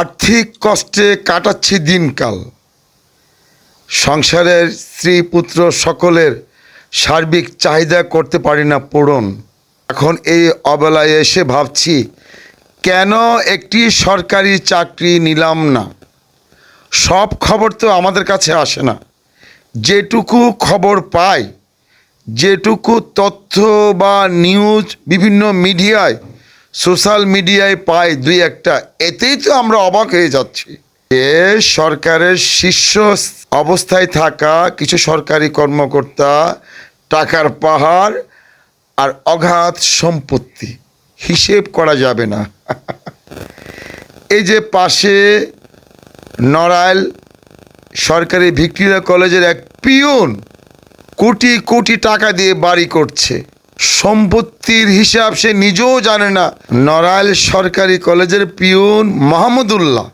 আর্থিক কষ্টে কাটাচ্ছি দিনকাল। সংসারের স্ত্রী পুত্র সকলের সার্বিক চাহিদা করতে পারি না পূরণ। এখন এই অবেলায় এসে ভাবছি, কেন একটি সরকারি চাকরি নিলাম না? সব খবর তো আমাদের কাছে আসে না। যেটুকু খবর পাই, যেটুকু তথ্য বা নিউজ বিভিন্ন মিডিয়ায় সোশ্যাল মিডিয়ায় পাই দুই একটা, এতেই তো আমরা অবাক হয়ে যাচ্ছি এ সরকারের শীর্ষ অবস্থায় থাকা কিছু সরকারি কর্মকর্তা টাকার পাহাড় আর অগাধ সম্পত্তি হিসেব করা যাবে না। এই যে পাশে নড়াইল সরকারি ভিক্টোরিয়া কলেজের এক পিয়ন কোটি কোটি টাকা দিয়ে বাড়ি করছে। সম্পত্তির হিসাব সে নিজেও জানে না। নড়াইল সরকারি কলেজের পিয়ন মাহমুদুল্লাহ।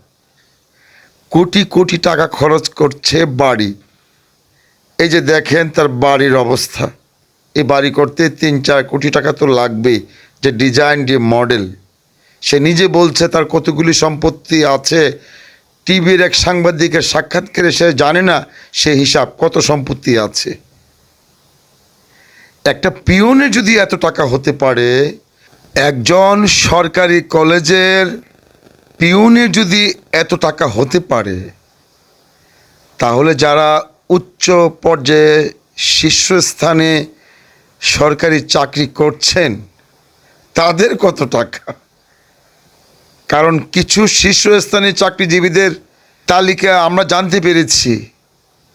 কোটি কোটি টাকা খরচ করছে বাড়ি। এই যে দেখেন তার বাড়ির অবস্থা। এই বাড়ি করতে তিন চার কোটি টাকা তো লাগবেই, যে ডিজাইন, যে মডেল। সে নিজে বলছে তার কতগুলি সম্পত্তি আছে। টিভির এক সাংবাদিকের সাক্ষাৎকারে সে জানে না সে হিসাব কত সম্পত্তি আছে। একটা পিওনে যদি এত টাকা হতে পারে, একজন সরকারি কলেজের পিওনে যদি এত টাকা হতে পারে, তাহলে যারা উচ্চ পর্যায়ে শীর্ষস্থানে সরকারি চাকরি করছেন, তাদের কত টাকা? কারণ কিছু শীর্ষস্থানীয় চাকরিজীবীদের তালিকা আমরা জানতে পেরেছি,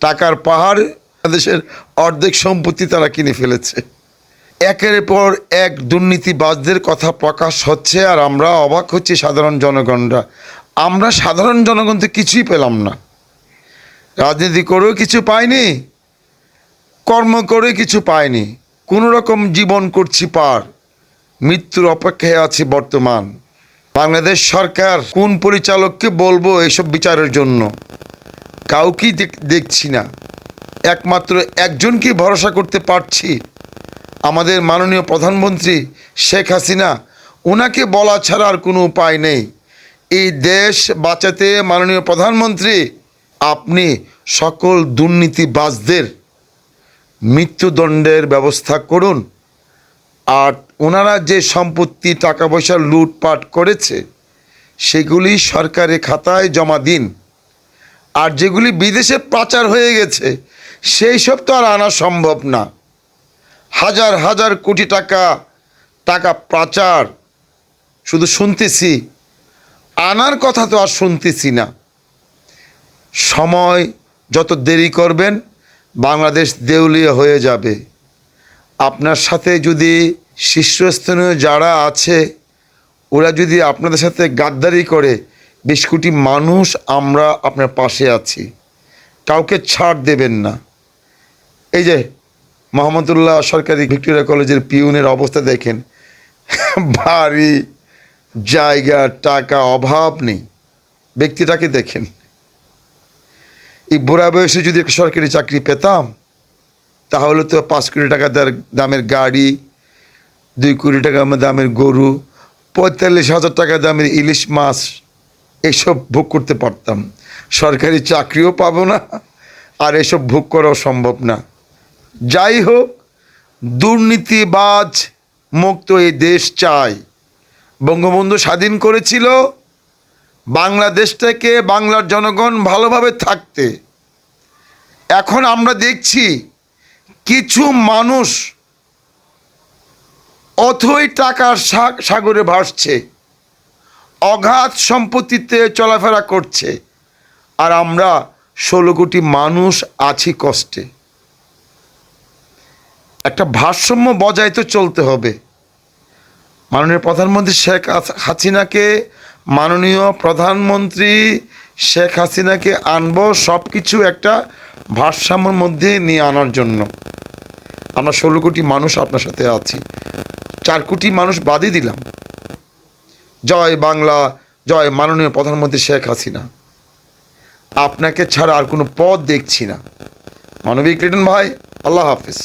টাকার পাহাড় দেশের অর্ধেক সম্পত্তি তারা কিনে ফেলেছে। একের পর এক দুর্নীতিবাজদের কথা প্রকাশ হচ্ছে আর আমরা অবাক হচ্ছি সাধারণ জনগণরা। আমরা সাধারণ জনগণ তো কিছুই পেলাম না। রাজনীতি করেও কিছু পাইনি, কর্ম করে কিছু পাইনি। কোনো রকম জীবন করছি পার, মৃত্যুর অপেক্ষায় আছি বর্তমান। বাংলাদেশ সরকার কোন পরিচালককে বলব এইসব বিচারের জন্য? কাউকেই দেখ- দেখছি না। একমাত্র একজনকে ভরসা করতে পারছি। আমাদের মাননীয় প্রধানমন্ত্রী শেখ হাসিনা ওনাকে বলা ছাড়া আর কোনো উপায় নেই। এই দেশ বাঁচাতে মাননীয় প্রধানমন্ত্রী, আপনি সকল দুর্নীতিবাজদের মৃত্যুদণ্ডের ব্যবস্থা করুন। আর ওনারা যে সম্পত্তি টাকা পয়সা লুটপাট করেছে, সেগুলি সরকারের খাতায় জমা দিন। আর যেগুলি বিদেশে পাচার হয়ে গেছে সেই সব তো আর আনা সম্ভব না। হাজার হাজার কোটি টাকা টাকা পাচার, শুধু শুনতেছি। আনার কথা তো আর শুনতেছি না। সময় যত দেরি করবেন, বাংলাদেশ দেউলিয়া হয়ে যাবে। আপনার সাথে যদি শীর্ষস্থানীয় যারা আছে, ওরা যদি আপনাদের সাথে গাদ্দারি করে, বেশ কোটি মানুষ আমরা আপনার পাশে আছি। কাউকে ছাড় দেবেন না। এই যে মোহাম্মদুল্লাহ সরকারি ভিক্টোরিয়া কলেজের পিউনের অবস্থা দেখেন। বাড়ি জায়গা, টাকা অভাব নেই। ব্যক্তিটাকে দেখেন। এই বুড়া বয়সে যদি একটা সরকারি চাকরি পেতাম, তাহলে তো পাঁচ কোটি টাকা দামের গাড়ি, দুই কোটি টাকা দামের গরু, পঁয়তাল্লিশ হাজার টাকা দামের ইলিশ মাছ, এসব ভোগ করতে পারতাম। সরকারি চাকরিও পাবো না, আর এসব ভোগ করাও সম্ভব না। যাই হোক, দুর্নীতিবাজ মুক্ত এই দেশ চাই। বঙ্গবন্ধু স্বাধীন করেছিল বাংলাদেশটাকে বাংলার জনগণ ভালোভাবে থাকতে। এখন আমরা দেখছি কিছু মানুষ অথই টাকার সাগরে ভাসছে, অগাধ সম্পত্তিতে চলাফেরা করছে, আর আমরা ষোলো কোটি মানুষ আছি কষ্টে। একটা ভারসাম্য বজায় তো চলতে হবে। মাননীয় প্রধানমন্ত্রী শেখ হাসিনাকে, মাননীয় প্রধানমন্ত্রী শেখ হাসিনাকে আনব সব কিছু একটা ভারসাম্যের মধ্যে নিয়ে আনার জন্য। আমরা ষোলো কোটি মানুষ আপনার সাথে আছি। চার কোটি মানুষ বাদই দিলাম। জয় বাংলা, জয় মাননীয় প্রধানমন্ত্রী শেখ হাসিনা। আপনাকে ছাড়া আর কোনো পথ দেখছি না। মানবিক লিটন ভাই, আল্লাহ হাফিজ।